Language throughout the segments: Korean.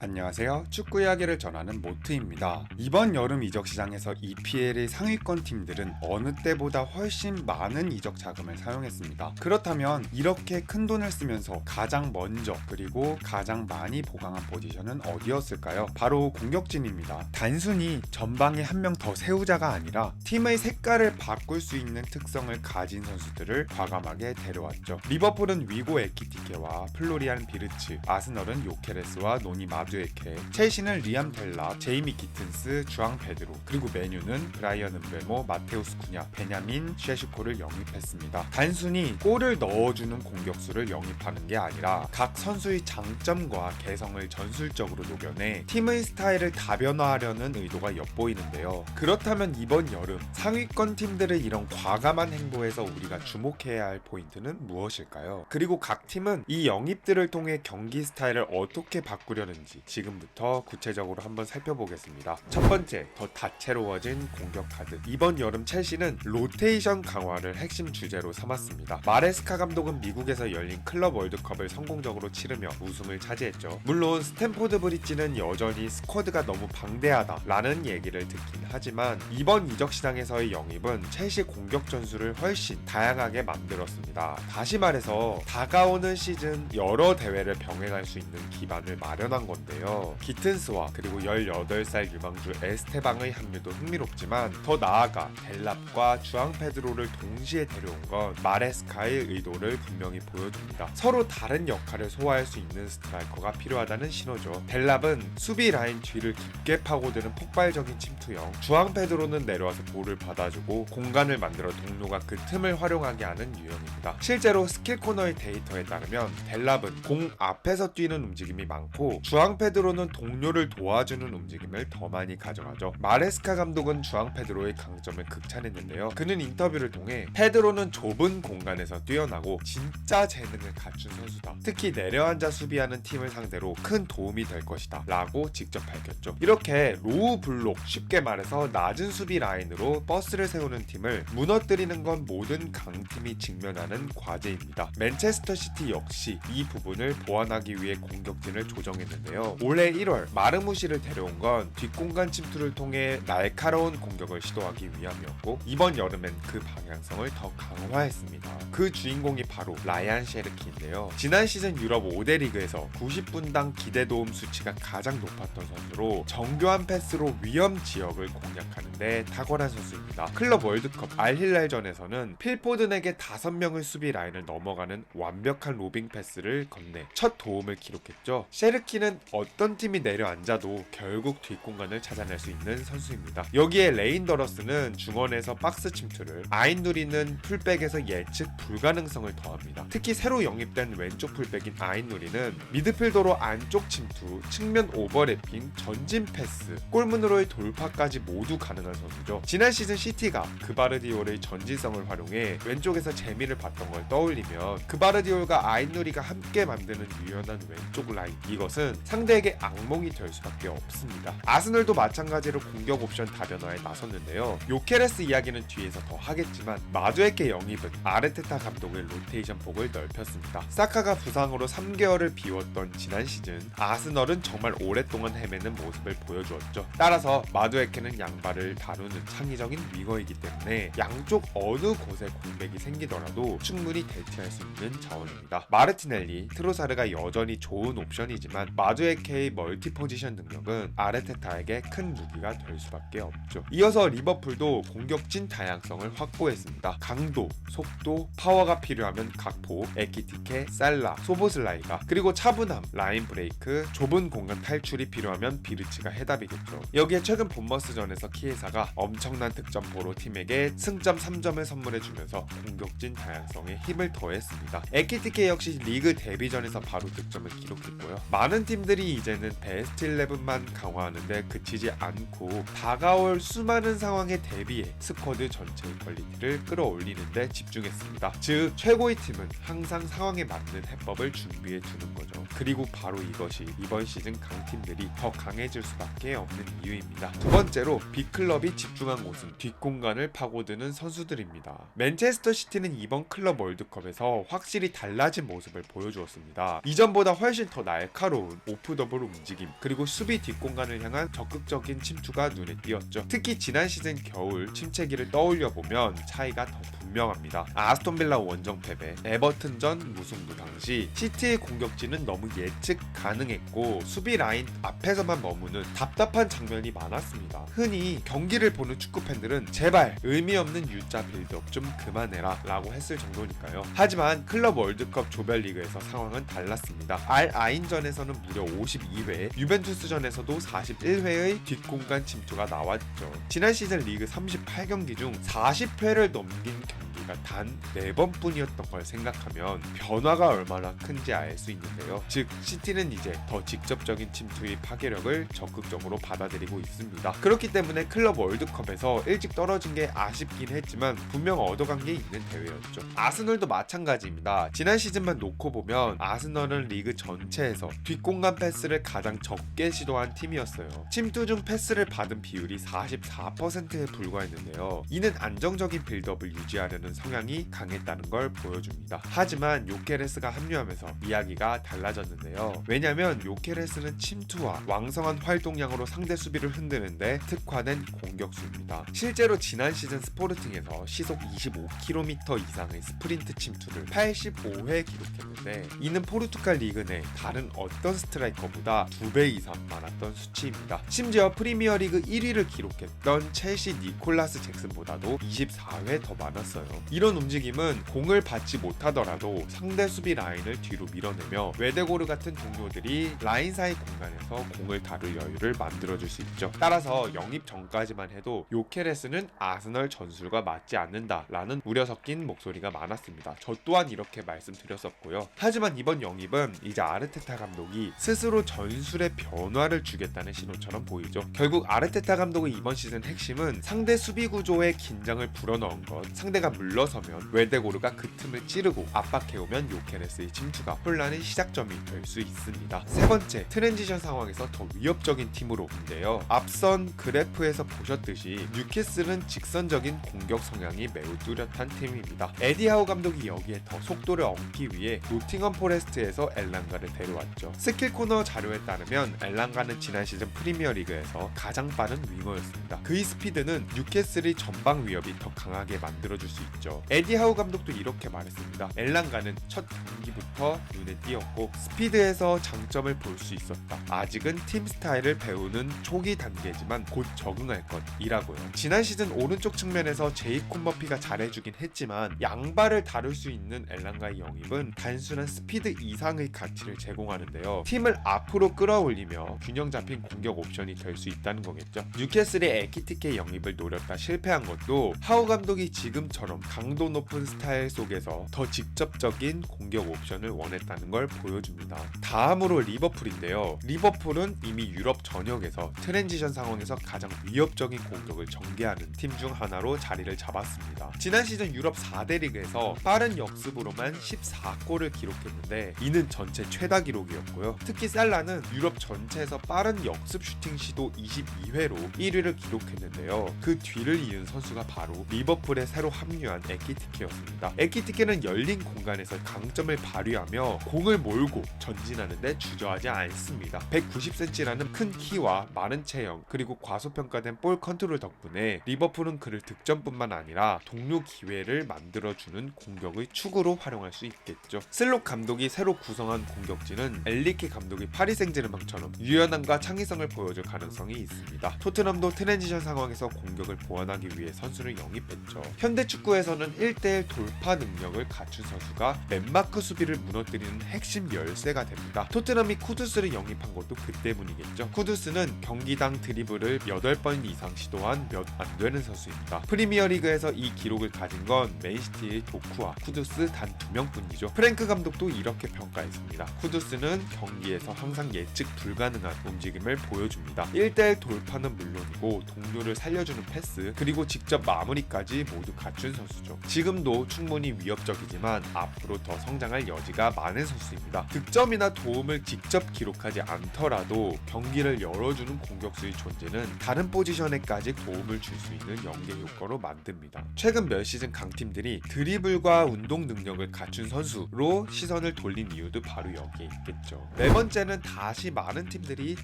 안녕하세요. 축구 이야기를 전하는 모트입니다. 이번 여름 이적 시장에서 EPL의 상위권 팀들은 어느 때보다 훨씬 많은 이적 자금을 사용했습니다. 그렇다면 이렇게 큰 돈을 쓰면서 가장 먼저 그리고 가장 많이 보강한 포지션은 어디였을까요? 바로 공격진입니다. 단순히 전방에 한 명 더 세우자가 아니라 팀의 색깔을 바꿀 수 있는 특성을 가진 선수들을 과감하게 데려왔죠. 리버풀은 위고 에키티케와 플로리안 비르츠, 아스널은 요케레스와 노니 마 두에케, 첼시는 리암 델라, 제이미 기튼스, 주앙 페드로, 그리고 메뉴는 브라이언 은베모, 마테우스 쿠냐, 베냐민 쉐슈코를 영입했습니다. 단순히 골을 넣어주는 공격수를 영입하는 게 아니라 각 선수의 장점과 개성을 전술적으로 녹여내 팀의 스타일을 다변화하려는 의도가 엿보이는데요. 그렇다면 이번 여름 상위권 팀들의 이런 과감한 행보에서 우리가 주목해야 할 포인트는 무엇일까요? 그리고 각 팀은 이 영입들을 통해 경기 스타일을 어떻게 바꾸려는지 지금부터 구체적으로 한번 살펴보겠습니다. 첫 번째, 더 다채로워진 공격 카드. 이번 여름 첼시는 로테이션 강화를 핵심 주제로 삼았습니다. 마레스카 감독은 미국에서 열린 클럽 월드컵을 성공적으로 치르며 우승을 차지했죠. 물론 스탠포드 브릿지는 여전히 스쿼드가 너무 방대하다라는 얘기를 듣긴 하지만 이번 이적 시장에서의 영입은 첼시 공격 전술을 훨씬 다양하게 만들었습니다. 다시 말해서 다가오는 시즌 여러 대회를 병행할 수 있는 기반을 마련한 건데 요. 기튼스와 그리고 18살 유망주 에스테방의 합류도 흥미롭지만 더 나아가 델랍과 주앙 페드로를 동시에 데려온 건 마레스카의 의도를 분명히 보여줍니다. 서로 다른 역할을 소화할 수 있는 스트라이커가 필요하다는 신호죠. 델랍은 수비 라인 뒤를 깊게 파고드는 폭발적인 침투형, 주앙 페드로는 내려와서 볼을 받아주고 공간을 만들어 동료가 그 틈을 활용하게 하는 유형입니다. 실제로 스킬 코너의 데이터에 따르면 델랍은 공 앞에서 뛰는 움직임이 많고 주앙 페드로는 동료를 도와주는 움직임을 더 많이 가져가죠. 마레스카 감독은 주앙 페드로의 강점을 극찬했는데요. 그는 인터뷰를 통해 페드로는 좁은 공간에서 뛰어나고 진짜 재능을 갖춘 선수다. 특히 내려앉아 수비하는 팀을 상대로 큰 도움이 될 것이다. 라고 직접 밝혔죠. 이렇게 로우 블록 쉽게 말해서 낮은 수비 라인으로 버스를 세우는 팀을 무너뜨리는 건 모든 강팀이 직면하는 과제입니다. 맨체스터 시티 역시 이 부분을 보완하기 위해 공격진을 조정했는데요. 올해 1월 마르무시를 데려온 건 뒷공간 침투를 통해 날카로운 공격을 시도하기 위함이었고 이번 여름엔 그 방향성을 더 강화했습니다. 그 주인공이 바로 라이안 셰르키인데요. 지난 시즌 유럽 5대 리그에서 90분당 기대 도움 수치가 가장 높았던 선수로 정교한 패스로 위험 지역을 공략하는데 탁월한 선수입니다. 클럽 월드컵 알힐랄전에서는 필포든에게 5명의 수비 라인을 넘어가는 완벽한 로빙 패스를 건네 첫 도움을 기록했죠. 셰르키는 어떤 팀이 내려앉아도 결국 뒷공간을 찾아낼 수 있는 선수입니다. 여기에 레인더러스는 중원에서 박스 침투를 아인누리는 풀백에서 예측 불가능성을 더합니다. 특히 새로 영입된 왼쪽 풀백인 아인누리는 미드필더로 안쪽 침투, 측면 오버래핑, 전진 패스, 골문으로의 돌파까지 모두 가능한 선수죠. 지난 시즌 시티가 그바르디올의 전진성을 활용해 왼쪽에서 재미를 봤던 걸 떠올리면 그바르디올과 아인누리가 함께 만드는 유연한 왼쪽 라인 이것은 상대 에게 악몽이 될 수밖에 없습니다. 아스널도 마찬가지로 공격 옵션 다변화에 나섰는데요. 요케레스 이야기는 뒤에서 더 하겠지만 마두에케 영입은 아르테타 감독의 로테이션 폭을 넓혔습니다. 사카가 부상으로 3개월을 비웠던 지난 시즌 아스널은 정말 오랫동안 헤매는 모습을 보여주었죠. 따라서 마두에케는 양발을 다루는 창의적인 위거이기 때문에 양쪽 어느 곳에 공백이 생기더라도 충분히 대체할 수 있는 자원입니다. 마르티넬리, 트로사르가 여전히 좋은 옵션이지만 마두에케 의 멀티 포지션 능력은 아르테타에게 큰 무기가 될 수밖에 없죠. 이어서 리버풀도 공격진 다양성을 확보했습니다. 강도, 속도, 파워가 필요하면 각포, 에키티케, 살라, 소보슬라이가 그리고 차분함, 라인 브레이크, 좁은 공간 탈출이 필요하면 비르치가 해답이겠죠. 여기에 최근 본머스전에서 키에사가 엄청난 득점포로 팀에게 승점 3점을 선물해주면서 공격진 다양성에 힘을 더했습니다. 에키티케 역시 리그 데뷔전에서 바로 득점을 기록했고요. 많은 팀들이 이제는 베스트 11만 강화하는데 그치지 않고 다가올 수많은 상황에 대비해 스쿼드 전체의 퀄리티를 끌어올리는데 집중했습니다. 즉 최고의 팀은 항상 상황에 맞는 해법을 준비해 두는 거죠. 그리고 바로 이것이 이번 시즌 강팀들이 더 강해질 수밖에 없는 이유입니다. 두 번째로 빅클럽이 집중한 곳은 뒷공간을 파고드는 선수들입니다. 맨체스터 시티는 이번 클럽 월드컵에서 확실히 달라진 모습을 보여주었습니다. 이전보다 훨씬 더 날카로운 오픈 오프 더블 움직임 그리고 수비 뒷공간을 향한 적극적인 침투가 눈에 띄었죠. 특히 지난 시즌 겨울 침체기를 떠올려 보면 차이가 더 분명합니다. 아스톤 빌라 원정 패배, 에버튼전 무승부 당시 시티의 공격진은 너무 예측 가능했고 수비 라인 앞에서만 머무는 답답한 장면이 많았습니다. 흔히 경기를 보는 축구 팬들은 제발 의미 없는 U자 빌드업 좀 그만해라 라고 했을 정도니까요. 하지만 클럽 월드컵 조별리그에서 상황은 달랐습니다. 알 아인전에서는 무려 52회, 유벤투스전에서도 41회의 뒷공간 침투가 나왔죠. 지난 시즌 리그 38경기 중 40회를 넘긴 경기가 단 4번뿐이었던 걸 생각하면 변화가 얼마나 큰지 알 수 있는데요. 즉 시티는 이제 더 직접적인 침투의 파괴력을 적극적으로 받아들이고 있습니다. 그렇기 때문에 클럽 월드컵에서 일찍 떨어진 게 아쉽긴 했지만 분명 얻어간 게 있는 대회였죠. 아스널도 마찬가지입니다. 지난 시즌만 놓고 보면 아스널은 리그 전체에서 뒷공간 패 스를 가장 적게 시도한 팀이었어요. 침투 중 패스를 받은 비율이 44%에 불과했는데요. 이는 안정적인 빌드업을 유지하려는 성향이 강했다는 걸 보여줍니다. 하지만 요케레스가 합류하면서 이야기가 달라졌는데요. 왜냐면 요케레스는 침투와 왕성한 활동량으로 상대 수비를 흔드는데 특화된 공격수입니다. 실제로 지난 시즌 스포르팅에서 시속 25km 이상의 스프린트 침투를 85회 기록했는데 이는 포르투갈 리그 내 다른 어떤 스트라이 커보다 2배 이상 많았던 수치입니다. 심지어 프리미어리그 1위를 기록했던 첼시 니콜라스 잭슨보다도 24회 더 많았어요. 이런 움직임은 공을 받지 못하더라도 상대 수비 라인을 뒤로 밀어내며 외대고르 같은 동료들이 라인 사이 공간에서 공을 다룰 여유를 만들어줄 수 있죠. 따라서 영입 전까지만 해도 요케레스는 아스널 전술과 맞지 않는다라는 우려 섞인 목소리가 많았습니다. 저 또한 이렇게 말씀드렸었고요. 하지만 이번 영입은 이제 아르테타 감독이 스스로 전술의 변화를 주겠다는 신호처럼 보이죠. 결국 아르테타 감독의 이번 시즌 핵심은 상대 수비 구조의 긴장을 불어넣은 것, 상대가 물러서면 웨데고르가 그 틈을 찌르고 압박해오면 요케레스의 침투가 혼란의 시작점이 될 수 있습니다. 세 번째, 트랜지션 상황에서 더 위협적인 팀으로인데요. 앞선 그래프에서 보셨듯이 뉴캐슬은 직선적인 공격 성향이 매우 뚜렷한 팀입니다. 에디하우 감독이 여기에 더 속도를 얻기 위해 노팅엄 포레스트에서 엘랑가를 데려왔죠. 스킬 코너 자료에 따르면 엘랑가는 지난 시즌 프리미어 리그에서 가장 빠른 윙어였습니다. 그의 스피드는 뉴캐슬의 전방 위협이 더 강하게 만들어줄 수 있죠. 에디 하우 감독도 이렇게 말했습니다. 엘랑가는 첫 경기부터 눈에 띄었고 스피드에서 장점을 볼 수 있었다. 아직은 팀 스타일을 배우는 초기 단계지만 곧 적응할 것이라고요. 지난 시즌 오른쪽 측면에서 제이콥 머피가 잘해주긴 했지만 양발을 다룰 수 있는 엘랑가의 영입은 단순한 스피드 이상의 가치를 제공하는데요. 팀을 앞으로 끌어올리며 균형 잡힌 공격 옵션이 될 수 있다는 거겠죠. 뉴캐슬의 에키티케 영입을 노렸다 실패한 것도 하우 감독이 지금처럼 강도 높은 스타일 속에서 더 직접적인 공격 옵션을 원했다는 걸 보여줍니다. 다음으로 리버풀인데요. 리버풀은 이미 유럽 전역에서 트랜지션 상황에서 가장 위협적인 공격을 전개하는 팀 중 하나로 자리를 잡았습니다. 지난 시즌 유럽 4대 리그에서 빠른 역습으로만 14골을 기록했는데 이는 전체 최다 기록이었고요. 특히 살라는 유럽 전체에서 빠른 역습 슈팅 시도 22회로 1위를 기록했는데요. 그 뒤를 이은 선수가 바로 리버풀에 새로 합류한 에키티케였습니다. 에키티케는 열린 공간에서 강점을 발휘하며 공을 몰고 전진하는데 주저하지 않습니다. 190cm라는 큰 키와 마른 체형 그리고 과소평가된 볼 컨트롤 덕분에 리버풀은 그를 득점뿐만 아니라 동료 기회를 만들어주는 공격의 축으로 활용할 수 있겠죠. 슬롯 감독이 새로 구성한 공격진은 엘리케 감독 이 파리 생제르맹처럼 유연함과 창의성을 보여줄 가능성이 있습니다. 토트넘도 트랜지션 상황에서 공격을 보완하기 위해 선수를 영입했죠. 현대 축구에서는 1대1 돌파 능력을 갖춘 선수가 맨마크 수비를 무너뜨리는 핵심 열쇠가 됩니다. 토트넘이 쿠두스를 영입한 것도 그 때문이겠죠. 쿠두스는 경기당 드리블을 8번 이상 시도한 몇 안 되는 선수입니다. 프리미어리그에서 이 기록을 가진 건 맨시티의 도쿠와 쿠두스 단 두 명뿐이죠. 프랭크 감독도 이렇게 평가했습니다. 쿠두스는 경기에서 항상 예측 불가능한 움직임을 보여줍니다. 1대1 돌파는 물론이고 동료를 살려주는 패스 그리고 직접 마무리까지 모두 갖춘 선수 선수죠. 지금도 충분히 위협적이지만 앞으로 더 성장할 여지가 많은 선수입니다. 득점이나 도움을 직접 기록하지 않더라도 경기를 열어주는 공격수의 존재는 다른 포지션에까지 도움을 줄 수 있는 연계 효과로 만듭니다. 최근 몇 시즌 강팀들이 드리블과 운동 능력을 갖춘 선수로 시선을 돌린 이유도 바로 여기에 있겠죠. 네 번째 는 다시 많은 팀들이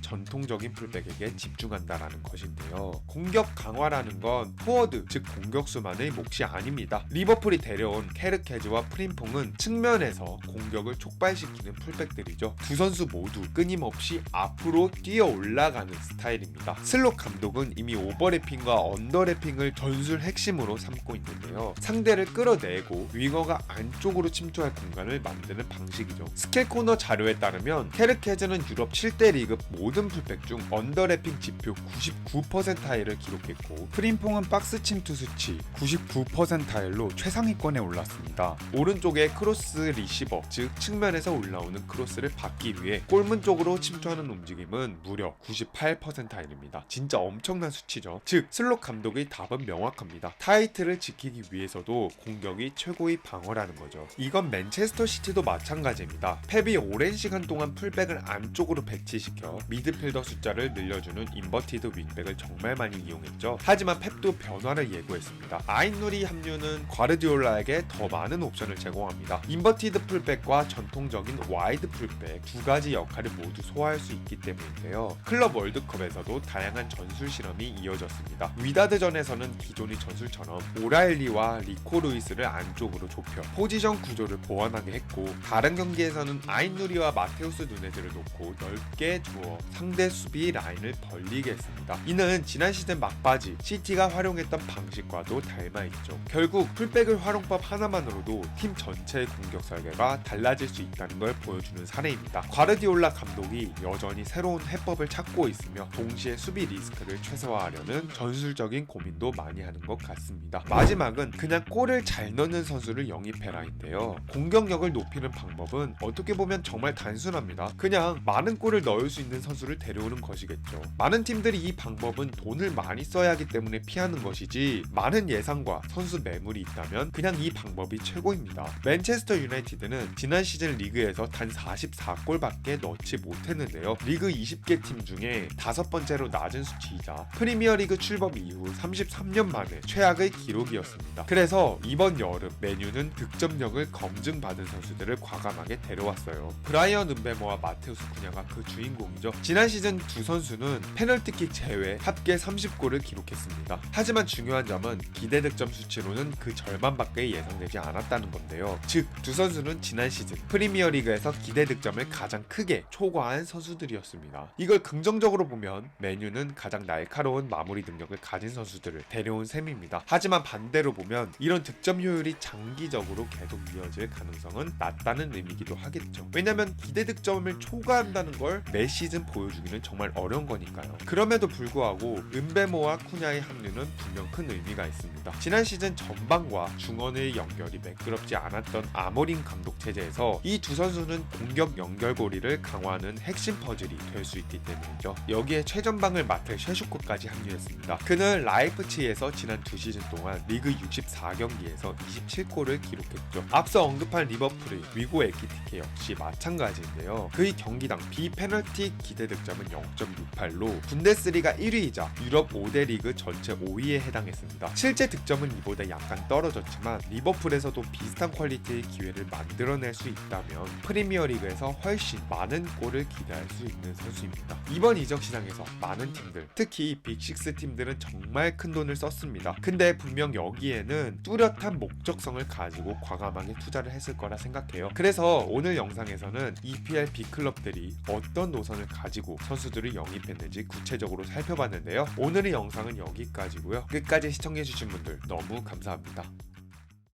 전통적인 풀백에게 집중한다라는 것인데요. 공격 강화라는 건 포워드 즉 공격수만의 몫이 아닙니다. 리버풀이 데려온 케르케즈와 프림퐁은 측면에서 공격을 촉발시키는 풀백들이죠. 두 선수 모두 끊임없이 앞으로 뛰어 올라가는 스타일입니다. 슬롯 감독은 이미 오버래핑과 언더래핑을 전술 핵심으로 삼고 있는데요. 상대를 끌어내고 윙어가 안쪽으로 침투할 공간을 만드는 방식이죠. 스킬 코너 자료에 따르면 케르 케즈는 유럽 7대 리그 모든 풀백 중 언더래핑 지표 99%타일을 기록했고 프림퐁은 박스 침투 수치 99%타일로 최상위권에 올랐습니다. 오른쪽에 크로스 리시버 즉 측면에서 올라오는 크로스를 받기 위해 골문 쪽으로 침투하는 움직임은 무려 98%입니다. 진짜 엄청난 수치죠. 즉 슬롯 감독의 답은 명확합니다. 타이틀을 지키기 위해서도 공격이 최고의 방어라는 거죠. 이건 맨체스터 시티도 마찬가지입니다. 펩이 오랜 시간 동안 풀백을 안쪽으로 배치시켜 미드필더 숫자를 늘려주는 인버티드 윙백을 정말 많이 이용했죠. 하지만 펩도 변화를 예고했습니다. 아인누리 합류는 과르디올라에게 더 많은 옵션을 제공합니다. 인버티드 풀백과 전통적인 와이드 풀백 두 가지 역할을 모두 소화할 수 있기 때문인데요. 클럽 월드컵에서도 다양한 전술 실험이 이어졌습니다. 위다드전에서는 기존의 전술처럼 오라일리와 리코 루이스를 안쪽으로 좁혀 포지션 구조를 보완하게 했고 다른 경기에서는 아인누리와 마테우스 누네 즈를 놓고 넓게 주어 상대 수비 라인을 벌리게 했습니다. 이는 지난 시즌 막바지 시티가 활용했던 방식과도 닮아있죠. 결국 풀백을 활용법 하나만으로도 팀 전체의 공격 설계가 달라질 수 있다는 걸 보여주는 사례입니다. 과르디올라 감독이 여전히 새로운 해법을 찾고 있으며 동시에 수비 리스크를 최소화하려는 전술적인 고민도 많이 하는 것 같습니다. 마지막은 그냥 골을 잘 넣는 선수를 영입해라인데요. 공격력을 높이는 방법은 어떻게 보면 정말 단순합니다. 그냥 많은 골을 넣을 수 있는 선수를 데려오는 것이겠죠. 많은 팀들이 이 방법은 돈을 많이 써야 하기 때문에 피하는 것이지 많은 예상과 선수 매물이 있다면 그냥 이 방법이 최고입니다. 맨체스터 유나이티드는 지난 시즌 리그에서 단 44골밖에 넣지 못했는데요. 리그 20개 팀 중에 다섯 번째로 낮은 수치이자 프리미어리그 출범 이후 33년 만에 최악의 기록이었습니다. 그래서 이번 여름 메뉴는 득점력을 검증받은 선수들을 과감하게 데려왔어요. 브라이언 은베모와 마 테우스 쿠냐가 그 주인공이죠. 지난 시즌 두 선수는 페널티킥 제외 합계 30골을 기록했습니다. 하지만 중요한 점은 기대 득점 수치로는 그 절반밖에 예상되지 않았다는 건데요. 즉 두 선수는 지난 시즌 프리미어리그에서 기대 득점을 가장 크게 초과한 선수들이었습니다. 이걸 긍정적으로 보면 메뉴는 가장 날카로운 마무리 능력을 가진 선수들을 데려온 셈입니다. 하지만 반대로 보면 이런 득점 효율이 장기적으로 계속 이어질 가능성은 낮다는 의미기도 하겠죠. 왜냐면 기대 득점을 초과한다는 걸 매 시즌 보여주기는 정말 어려운 거니까요. 그럼에도 불구하고 은베모와 쿠냐의 합류는 분명 큰 의미가 있습니다. 지난 시즌 전방과 중원의 연결이 매끄럽지 않았던 아모린 감독 체제에서 이 두 선수는 공격 연결고리를 강화하는 핵심 퍼즐이 될 수 있기 때문이죠. 여기에 최전방을 맡을 셰슈코까지 합류했습니다. 그는 라이프치히에서 지난 두 시즌 동안 리그 64경기에서 27골을 기록했죠. 앞서 언급한 리버풀의 위고 에키티케 역시 마찬가지인데요. 그의 경기당 비페널티 기대 득점은 0.68로 분데스리가 1위이자 유럽 5대 리그 전체 5위에 해당했습니다. 실제 득점은 이보다 약간 떨어졌지만 리버풀에서도 비슷한 퀄리티의 기회를 만들어낼 수 있다면 프리미어리그에서 훨씬 많은 골을 기대할 수 있는 선수입니다. 이번 이적 시장에서 많은 팀들, 특히 빅6 팀들은 정말 큰 돈을 썼습니다. 근데 분명 여기에는 뚜렷한 목적성을 가지고 과감하게 투자를 했을 거라 생각해요. 그래서 오늘 영상에서는 EPL 빅 클럽들이 어떤 노선을 가지고 선수들을 영입했는지 구체적으로 살펴봤는데요. 오늘의 영상은 여기까지고요. 끝까지 시청해주신 분들 너무 감사합니다.